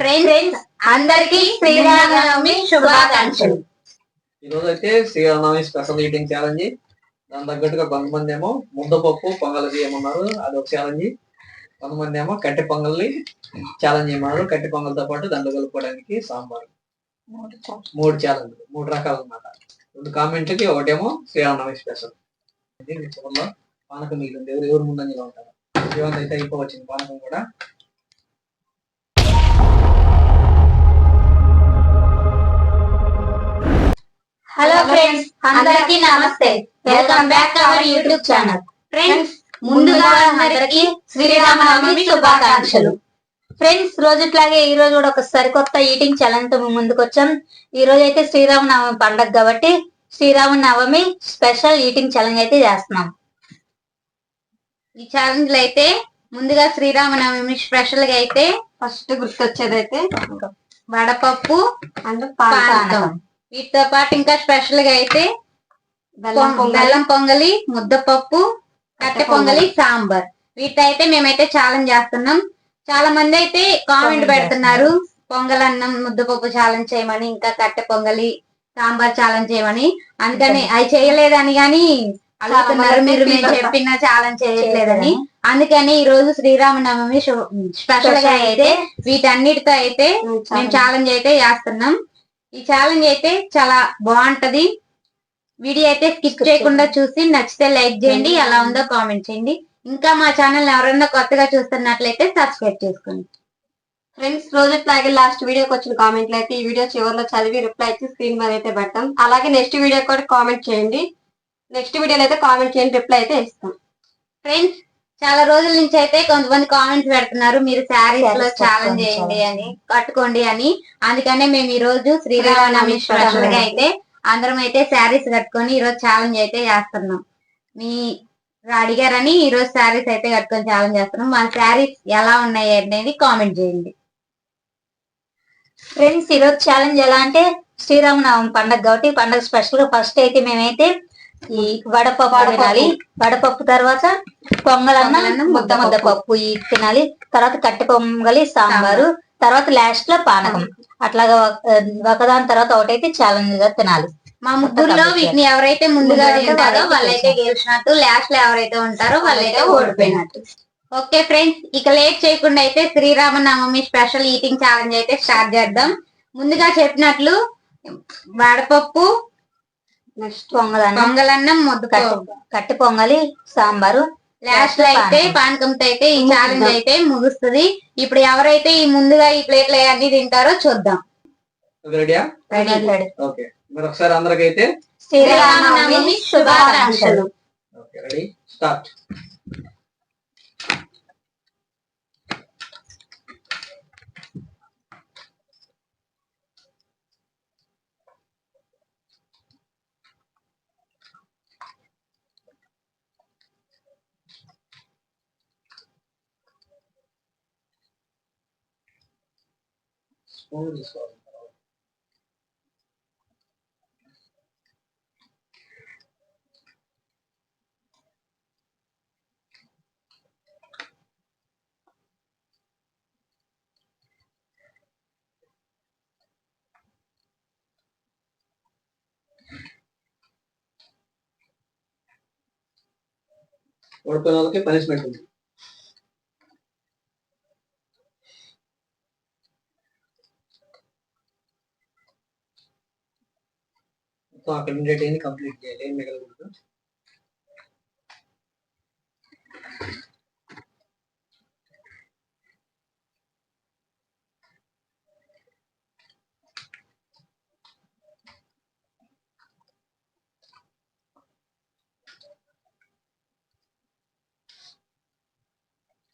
Friends అందరికి శ్రీరామనవమి శుభాకాంక్షలు. ఈ రోజు అయితే శ్రీరామనవమి స్పెషల్ ఈటింగ్ ఛాలెంజ్ దాని తగ్గట్టుగా కొంతమంది ఏమో ముద్దపప్పు పొంగల్ చేయమన్నారు అది ఒక ఛాలెంజ్ కొంతమంది ఏమో కట్టె పొంగల్ని ఛాలెంజ్ చేయమన్నారు కట్టె పొంగల్తో పాటు దాంట్లో కలుపుకోవడానికి సాంబార్. మూడు ఛాలెంజ్ మూడు రకాలు అన్నమాట రెండు కామెంట్కి ఒకటేమో శ్రీరామనవమి స్పెషల్. ఇది మీ చివరిలో పానకం మిగిలింది. ఎవరు ఎవరు ముందంజలో ఉంటారు? జీవన్ అయితే అయిపోవచ్చింది పానకం కూడా. ఫ్రెండ్స్ అందరికి నమస్తే. Welcome back our YouTube channel friends ముందుగా అందరికి శ్రీరామనవమి శుభాకాంక్షలు. ఫ్రెండ్స్ రోజుట్లాగే ఈ రోజు కూడా ఒక సరికొత్త ఈటింగ్ ఛాలెంజ్తో ముందుకు వచ్చాం ఈ రోజు అయితే శ్రీరామనవమి పండగ కాబట్టి శ్రీరామనవమి స్పెషల్ ఈటింగ్ ఛాలెంజ్ అయితే చేస్తున్నాం. ఈ ఛాలెంజ్లో అయితే ముందుగా శ్రీరామనవమి స్పెషల్గా అయితే ఫస్ట్ గుర్తొచ్చేది అయితే వడపప్పు అండ్ పానకం వీటితో పాటు ఇంకా స్పెషల్గా అయితే బెల్లం పొంగల్. ముద్దపప్పు కట్టె పొంగలి సాంబార్. వీటైతే మేమైతే ఛాలెంజ్ చేస్తున్నాం. చాలా మంది అయితే కామెంట్ పెడుతున్నారు పొంగల్ అన్నం ముద్దపప్పు ఛాలెంజ్ చేయమని ఇంకా కట్టె పొంగలి సాంబార్ ఛాలెంజ్ చేయమని. అందుకని అవి చేయలేదని గాని అడుగుతున్నారు మీరు మేము చెప్పిన ఛాలెంజ్ చేయట్లేదని. అందుకని ఈ రోజు శ్రీరామనవమి స్పెషల్గా అయితే వీటన్నిటితో అయితే మేము ఛాలెంజ్ అయితే చేస్తున్నాం. ఈ ఛాలెంజ్ అయితే చాలా బాగుంటది. వీడియో అయితే స్కిప్ చేయకుండా చూసి నచ్చితే లైక్ చేయండి ఎలా ఉందో కామెంట్ చేయండి. ఇంకా మా ఛానల్ ఎవరైనా కొత్తగా చూస్తున్నట్లయితే సబ్స్క్రైబ్ చేసుకోండి. ఫ్రెండ్స్ రోజుట్లాగే లాస్ట్ వీడియోకి వచ్చిన కామెంట్లు అయితే ఈ వీడియో చివరిలో చదివి రిప్లై ఇచ్చి స్క్రీన్ మీద అయితే పెడతాం అలాగే నెక్స్ట్ వీడియో కూడా కామెంట్ చేయండి. నెక్స్ట్ వీడియోలో అయితే కామెంట్ చేయండి రిప్లై అయితే ఇస్తాం. ఫ్రెండ్స్ చాలా రోజుల నుంచి అయితే కొంతమంది కామెంట్స్ పెడుతున్నారు మీరు శారీస్లో ఛాలెంజ్ చేయండి అని కట్టుకోండి అని. అందుకనే మేము ఈ రోజు శ్రీరామనవమి స్పెషల్గా అయితే అందరం అయితే శారీస్ కట్టుకొని ఈ రోజు ఛాలెంజ్ అయితే చేస్తున్నాం. మీ అడిగారని ఈ రోజు శారీస్ అయితే కట్టుకొని ఛాలెంజ్ చేస్తున్నాం. మా శారీస్ ఎలా ఉన్నాయి అనేది కామెంట్ చేయండి. ఫ్రెండ్స్ ఈరోజు ఛాలెంజ్ ఎలా అంటే శ్రీరామనవమి పండగ కాబట్టి పండగ స్పెషల్గా ఫస్ట్ అయితే మేమైతే ఈ వడపప్పు. తినాలి. వడపప్పు తర్వాత పొంగలన్న ముద్ద ముద్ద. పప్పు. ఈ తినాలి. తర్వాత కట్టె పొంగలి సాంబారు తర్వాత లాస్ట్లో పానకం. అట్లాగా ఒక- ఒకదాని తర్వాత ఒకటైతే ఛాలెంజ్గా తినాలి. మా ముగ్గురులో వీటిని ఎవరైతే ముందుగా తింటారో వాళ్ళైతే వాళ్ళైతే గెలిచినట్టు లాస్ట్లో ఎవరైతే ఉంటారో వాళ్ళైతే ఓడిపోయినట్టు. ఓకే ఫ్రెండ్స్ ఇక లేట్ చేయకుండా అయితే శ్రీరామనవమి స్పెషల్ ఈటింగ్ ఛాలెంజ్ అయితే స్టార్ట్ చేద్దాం. ముందుగా చెప్పినట్లు వడపప్పు నెక్స్ట్ పొంగలన్నం. పొంగలన్నం ముద్ద కట్టి పొంగలి సాంబారు లాస్ట్లో అయితే పానకంతో అయితే ఈ ఛాలెంజ్ అయితే ముగుస్తుంది. ఇప్పుడు ఎవరైతే ఈ ముందుగా ఈ ప్లేట్లు అన్ని తింటారో చూద్దాం. రెడీయా రెడీ ఓకే మరి ఒకసారి అందరికైతే శ్రీరామనవమి శుభాకాంక్షలు. Okay ready start 40 something. और पनिशमेंट होगी మొత్తం అక్కడ కంప్లీట్ చేయాలి. ఏం మిగలకూడదు.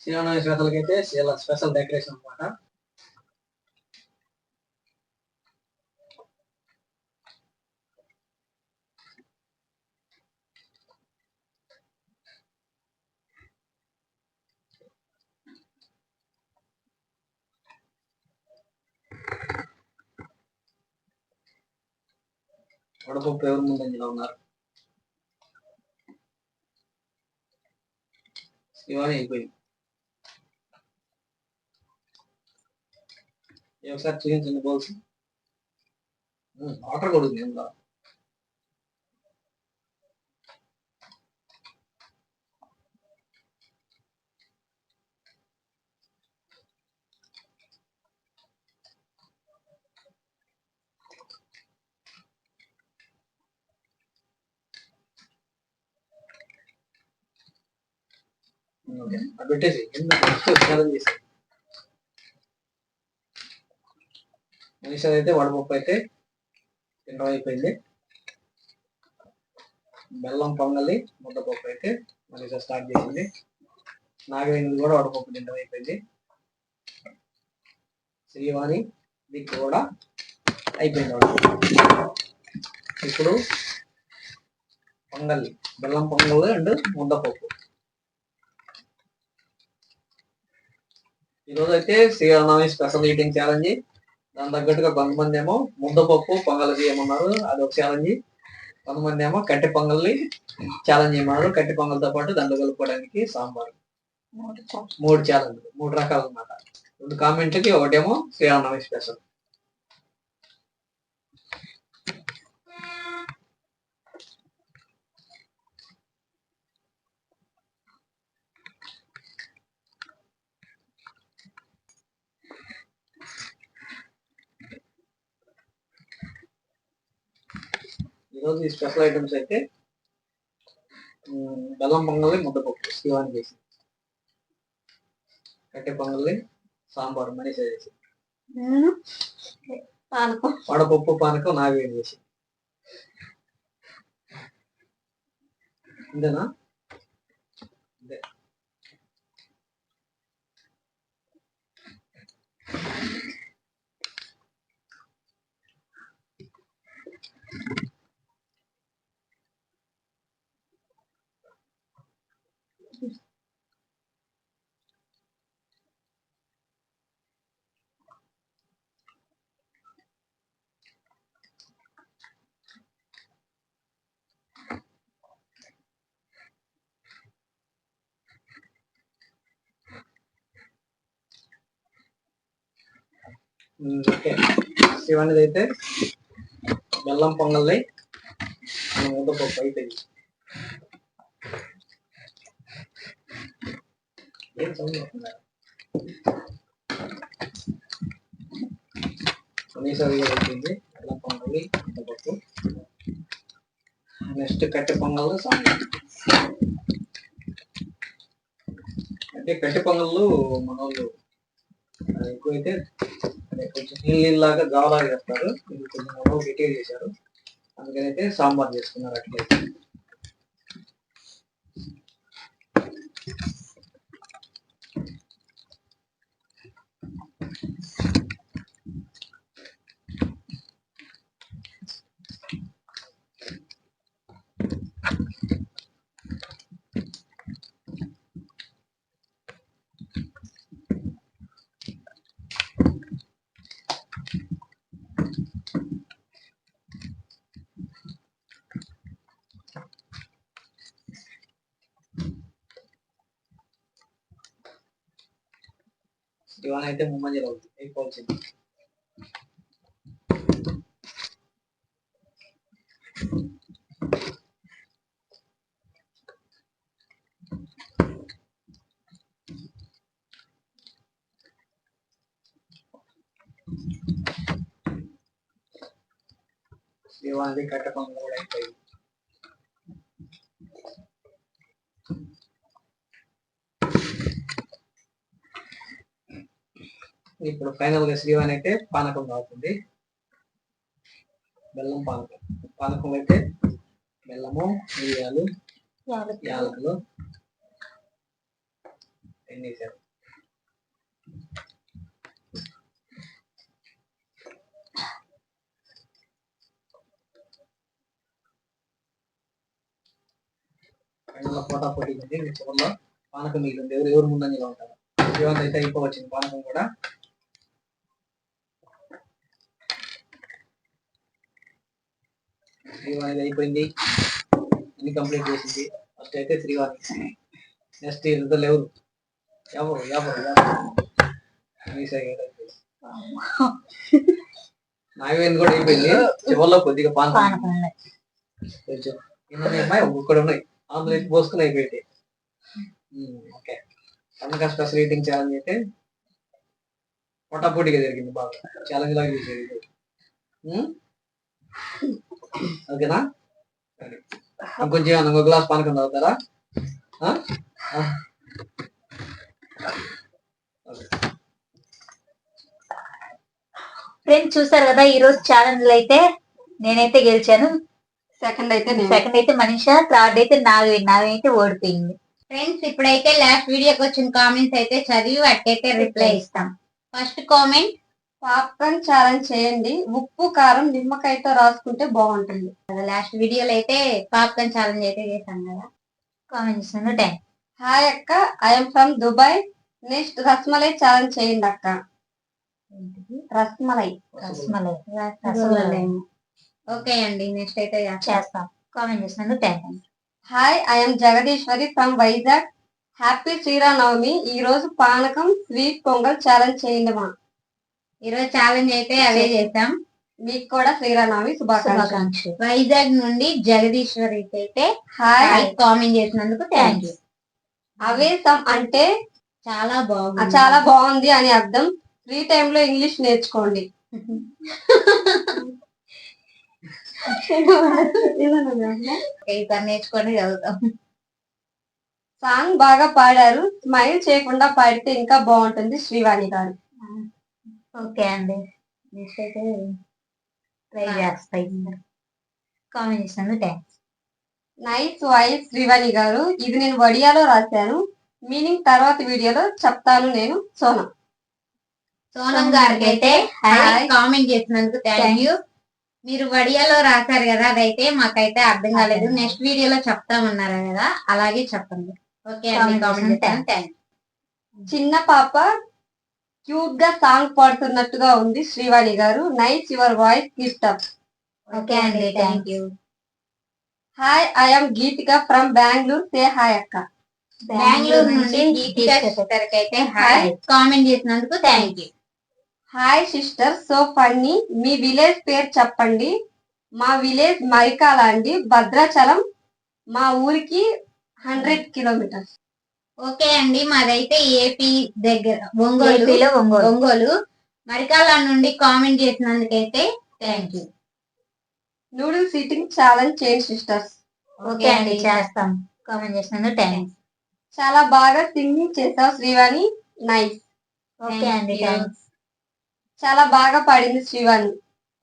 శ్రీరామనవమి స్పెషల్కి చాలా స్పెషల్ డెకరేషన్ అనమాట వడపప్పు ఎవరు ముందంజలో ఉన్నారు. శివాని అయిపోయింది ఒకసారి చూపించండి బోల్స్. వాటర్ కొడుతుంది ఉంది ఇందులో. ఓకే. మనిషి అయితే వడపప్పు అయితే తినడం అయిపోయింది. బెల్లం పొంగలి ముద్దపప్పు అయితే మనిషి స్టార్ట్ చేసింది. నాగవేణి కూడా వడపప్పు తినడం అయిపోయింది. శ్రీవాణి దిక్కు కూడా అయిపోయింది ఇప్పుడు పొంగలి బెల్లం పొంగల్ అండ్ ముద్దపప్పు ఈరోజు అయితే శ్రీరామనవమి స్పెషల్ ఈటింగ్ ఛాలెంజ్. దాని తగ్గట్టుగా కొంతమంది ఏమో ముద్దపప్పు పొంగల్ చేయమన్నారు అది ఒక ఛాలెంజ్. కొంతమంది ఏమో కట్టె పొంగల్ని ఛాలెంజ్ చేయమన్నారు కట్టె పొంగల్తో పాటు దాంట్లో కలుపుకోవడానికి సాంబార్. మూడు ఛాలెంజ్ మూడు రకాలు అన్నమాట. రెండు కామెంట్లకి ఒకటేమో శ్రీరామనవమి స్పెషల్. ఈరోజు ఈ స్పెషల్ ఐటమ్స్ అయితే బెల్లం పొంగలి ముద్దపప్పు శివాని చేసి కట్టె పొంగలి సాంబార్ మనిషి చేసి వడపప్పు పానకం నాగేం చేసి అంతేనా? అంతే. Um, okay. ఇవన్నీ అయితే బెల్లం పొంగల్ని మన ముద్దపప్పు అయిపోయింది ఏం సౌండ్ వస్తుందా? కొన్నిసారి బెల్లం పొంగలి ఉద్దపప్పు నెక్స్ట్ కట్టె పొంగల్ సాంబార్ అంటే కట్టె పొంగళ్ళు మన వాళ్ళు ఎక్కువైతే అదే కొంచెం నీళ్ళలాగా గావలాగా చేస్తారు ఇది కొంచెం మొదలు గట్టిగా చేశారు. అందుకని అయితే సాంబార్ చేసుకున్నారు అట్లయితే. ఇవాళ అయితే ముంమంజలు అవుతుంది అయిపోవచ్చింది శివానికి కట్టకం కూడా అయిపోయింది ఇప్పుడు ఫైనల్గా శ్రీవాణి అయితే పానకం తాగుతుంది బెల్లం పానకం. పానకం అయితే బెల్లము మిరియాలు యాలకులు. ఎన్ని వేసారు ఫైనల్ పోటా పోటీ ఉంది. మీ చివరిలో పానకం మిగిలింది. ఎవరు ఎవరు ముందంజలో ఉంటారు? శ్రీవాణి అయితే అయిపోవచ్చింది పానకం కూడా. శ్రీవాణి అయిపోయింది అన్ని కంప్లీట్ చేసింది. ఫస్ట్ అయితే శ్రీవాణి నెక్స్ట్ ఇద్దరు ఎవరు ఎవరు ఎవరు ఎవరు నాగవేంద్ర కూడా అయిపోయింది. చివరిలో కొద్దిగా ఉన్నాయి. కొంచెం ఇన్ని ఉన్నాయి. ఎత్తి పోసుకుని అయిపోయింది. ఓకే. కనుక స్పెషల్ ఈటింగ్ ఛాలెంజ్ అయితే పొటాపోటీగా జరిగింది బాగా. ఛాలెంజ్ లాగా చేసేది? ఓకేనా? ఇంకో గ్లాస్ పానకం తాగుతారా. ఫ్రెండ్స్ చూసారు కదా ఈ రోజు ఛాలెంజ్ అయితే నేనైతే గెలిచాను. సెకండ్ అయితే నేను. సెకండ్ అయితే మనీషా థర్డ్ అయితే నాగవి నాగవి అయితే ఓడిపోయింది. ఫ్రెండ్స్ ఇప్పుడైతే లాస్ట్ వీడియోకి వచ్చిన కామెంట్స్ అయితే చదివి వాటికైతే రిప్లై ఇస్తాం. ఫస్ట్ కామెంట్ పాప్కార్న్ ఛాలెంజ్ చేయండి. ఉప్పు కారం నిమ్మకాయతో రాసుకుంటే బాగుంటుంది. లాస్ట్ వీడియోలో అయితే పాప్కార్న్ ఛాలెంజ్ అయితే చేశాం కదా. కామెంట్ చేసిన టైం హాయ్ అక్క I'm from Dubai next rasmalai challenge చేయండి అక్క. రస్మలై. రసమలై. రసమలై. ఓకే అండి నెక్స్ట్ అయితే చేస్తాం. కామెంట్ చేసినందుకు thank you hi I'm Jagadeeswari from Vizag. Happy Sri Rama Navami. ఈ రోజు పానకం స్వీట్ పొంగల్ ఛాలెంజ్ చేయండి మా. ఈరోజు ఛాలెంజ్ అయితే అవే చేసాం మీకు కూడా శ్రీరామనవమి శుభాకాంక్షలు. వైజాగ్ నుండి జగదీశ్వరి అయితే హాయ్ కామెంట్ చేసినందుకు థ్యాంక్ యూ అవేసం అంటే చాలా బాగుంది. చాలా బాగుంది అని అర్థం. ఫ్రీ టైమ్లో ఇంగ్లీష్ నేర్చుకోండి. ఈసారి నేర్చుకొని చదువుతాం సాంగ్ బాగా పాడారు. స్మైల్ చేయకుండా పాడితే ఇంకా బాగుంటుంది శ్రీవాణి గారు. ఓకే అండి. నెక్స్ట్ అయితే ట్రై చేస్తా కామెంట్ చేసినందుకు థ్యాంక్స్ నైస్ వాయిస్ శ్రీవాణి గారు ఇది నేను వడియాలో రాశాను. మీనింగ్ తర్వాత వీడియోలో చెప్తాను నేను సోనం. సోనం గారికి అయితే. కామెంట్ చేసినందుకు థ్యాంక్ యూ మీరు వడియాలో రాశారు కదా అదైతే మాకైతే అర్థం కాలేదు. నెక్స్ట్ వీడియోలో చెప్తామన్నారు కదా అలాగే చెప్పండి. ఓకే అండి కామెంట్ థ్యాంక్ చిన్న పాప క్యూట్గా సాంగ్ పాడుతున్నట్టుగా ఉంది శ్రీవాణి గారు. Nice your voice gift up okay అండి thank you hi I'm Geethika from Bengaluru say hi అక్క బెంగళూరు నుండి గీతికా sister కి అయితే హాయ్ కామెంట్ చేసినందుకు thank you hi sister so funny me village పేరు చెప్పండి. మా విలేజ్ మరికాల అండి భద్రాచలం మా ఊరికి హండ్రెడ్ కిలోమీటర్స్ ఓకే అండి. మాదైతే ఏపీ దగ్గర ఒంగోలు. ఏపీలో ఒంగోలు. ఒంగోలు. మరికాల నుండి comment చేసినందుకైతే thank you. Noodles eating challenge చేయండి సిస్టర్స్. ఓకే అండి. చేస్తాం. కామెంట్ చేసినందుకు థ్యాంక్స్. చాలా బాగా సింగింగ్ చేసావు శ్రీవాణి. నైస్. ఓకే అండి. థ్యాంక్స్. చాలా బాగా పాడింది శ్రీవాణి.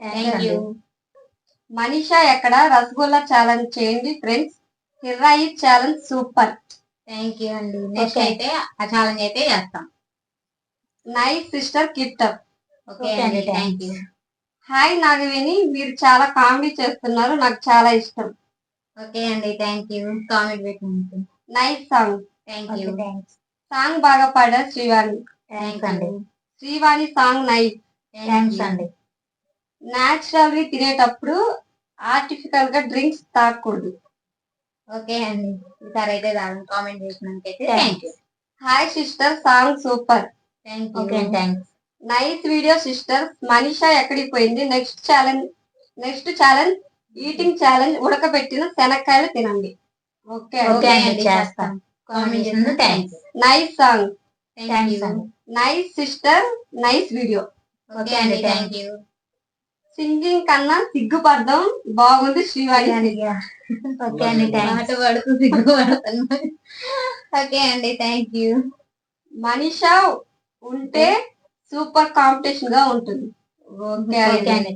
థ్యాంక్ యూ మనీషా ఎక్కడ? రసగుల్లా ఛాలెంజ్ చేయండి ఫ్రెండ్స్. హిర్రాయి ఛాలెంజ్ సూపర్. థ్యాంక్ యూ అండి. నెక్స్ట్. అయితే ఆ ఛాలెంజ్ అయితే చేస్తాం. Nice sister kit up okay అండి థ్యాంక్ యూ హాయ్ నాగవేణి మీరు చాలా కామెడీ చేస్తున్నారు. నాకు చాలా ఇష్టం. ఓకే అండి థ్యాంక్ యూ కామెంట్ పెట్టినందుకు. Nice song thank you song బాగా పాడారు శ్రీవాణి. థ్యాంక్స్ అండి శ్రీవాణి సాంగ్ నైస్ థ్యాంక్స్ అండి. న్యాచురల్ తినేటప్పుడు ఆర్టిఫిషియల్గా డ్రింక్స్ తాగకూడదు ఓకే అండి. ఈసారి అయితే comment చేసినందుకైతే thank you hi sister song super thank you okay thanks nice video sister Manisha ఎక్కడికి పోయింది? Next challenge next challenge eating challenge ఉడకబెట్టిన శనక్కాయలు తినండి. ఓకే ఓకే అండి చేస్తాం. కామెంట్ చేసినందుకు thanks nice song thank you nice sister nice video okay అండి thank you singing కన్నా సిగ్గుపడడం బాగుంది శ్రీవాణి ఓకే అండి. థ్యాంక్స్ పడుతూ సిగ్గుపడుతున్నాను ఓకే అండి. Thank you. మనీషా ఉంటే సూపర్ కాంపిటీషన్గా ఉంటుంది. ఓకే ఓకే అండి.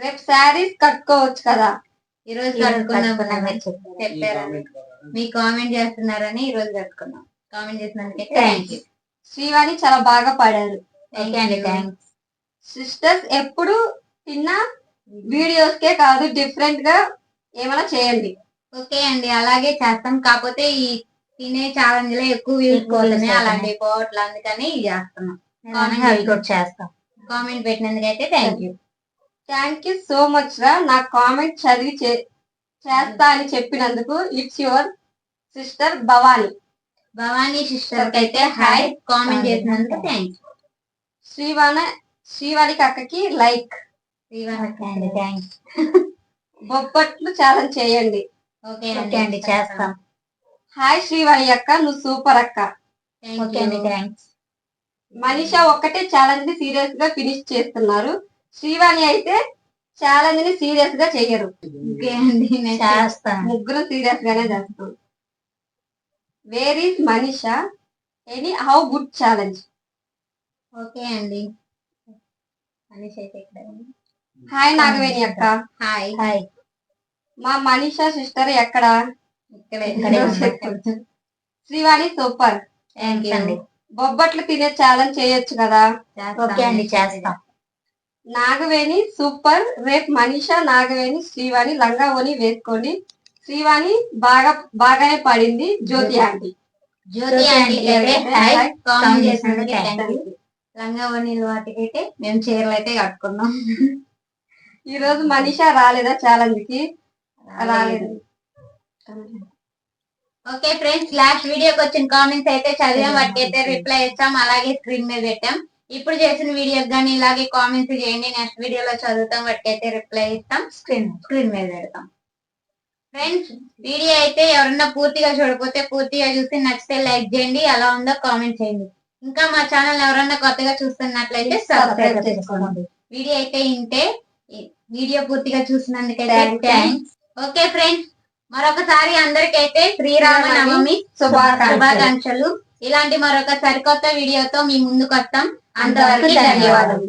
రేపు శారీస్ కట్టుకోవచ్చు కదా. ఈ రోజు కట్టుకున్నాం చెప్పారు. మీ కామెంట్ చేస్తున్నారని ఈ రోజు కట్టుకున్నాం. కామెంట్ చేసినందుకైతే థ్యాంక్ యూ. శ్రీవాణి చాలా బాగా పాడారు. ఓకే అండి. థ్యాంక్స్ సిస్టర్స్ ఎప్పుడు తిన్న వీడియోస్ కే కాదు డిఫరెంట్గా ఏమైనా చేయండి. ఓకే అండి అలాగే చేస్తాం. కాకపోతే ఈ తినే ఛాలెంజ్లో ఎక్కువ వ్యూస్. అలాంటి పోవట్లే అందుకని ఇది చేస్తున్నాం. అవి కూడా చేస్తాం. Comment పెట్టినందుకైతే thank you thank you so much రా. నా కామెంట్ చదివి చే- చేస్తా అని చెప్పినందుకు it's your sister Bhavani Bhavani sister అయితే హాయ్ కామెంట్ చేసినందుకు థ్యాంక్ యూ శ్రీవాణ శ్రీవాణి అక్కకి లైక్. ఓకే అండి థ్యాంక్స్ బొబ్బట్లు ఛాలెంజ్ చేయండి. ఓకే అండి చేస్తాం. హాయ్ శ్రీవాణి అక్క నువ్వు సూపర్ అక్క. ఓకే అండి థ్యాంక్స్ మనీషా ఒక్కటే ఛాలెంజ్ని సీరియస్గా ఫినిష్ చేస్తున్నారు. శ్రీవాణి అయితే ఛాలెంజ్ని సీరియస్గా చెయ్యరు ఓకే అండి నేను చేస్తాను ముగ్గురు సీరియస్ గానే చేస్తారు. Where is Manisha? Any how good challenge okay అండి. మనిషి అయితే ఇక్కడ హాయ్ నాగవేణి అక్క. హాయ్. హాయ్. మా మనీషా సిస్టర్ ఎక్కడ? ఇక్కడ. శ్రీవాణి సూపర్. అండి. బొబ్బట్లు తినే ఛాలెంజ్ చేయొచ్చు కదా? ఓకే అండి చేస్తాం. నాగవేణి సూపర్. రేపు మనీషా నాగవేణి శ్రీవాణి లంగా ఓని వేసుకోండి. శ్రీవాణి బాగా బాగానే పడింది. జ్యోతి ఆంటీ. జ్యోతి ఆంటీ అయితే వాటికి అయితే లంగా వాటికైతే మేము చీరలు అయితే కట్టుకున్నాం. ఈ రోజు మనీషా రాలేదా ఛాలెంజ్కి రాలేదు. ఓకే ఫ్రెండ్స్ లాస్ట్ వీడియోకి వచ్చిన కామెంట్స్ అయితే చదివాం వాటికి అయితే రిప్లై ఇస్తాం అలాగే స్క్రీన్ మీద పెట్టాం. ఇప్పుడు చేసిన వీడియోకి కానీ ఇలాగే కామెంట్స్ చేయండి నెక్స్ట్ వీడియోలో చదువుతాం వాటికి అయితే రిప్లై ఇస్తాం స్క్రీన్ స్క్రీన్ మీద పెడతాం. ఫ్రెండ్స్ వీడియో అయితే ఎవరన్నా పూర్తిగా చూడకపోతే పూర్తిగా చూసి నచ్చితే లైక్ చేయండి ఎలా ఉందో కామెంట్ చేయండి. ఇంకా మా ఛానల్ ఎవరన్నా కొత్తగా చూస్తున్నట్లయితే సబ్స్క్రైబ్ చేసుకోండి. వీడియో అయితే ఇంటే వీడియో పూర్తిగా చూసినందుకైతే థ్యాంక్స్ ఓకే ఫ్రెండ్స్ మరొకసారి అందరికైతే శ్రీరామనవమి శుభాకాంక్షలు. ఇలాంటి మరొక సరికొత్త వీడియోతో మీ ముందుకు వస్తాం అంతవరకు ధన్యవాదాలు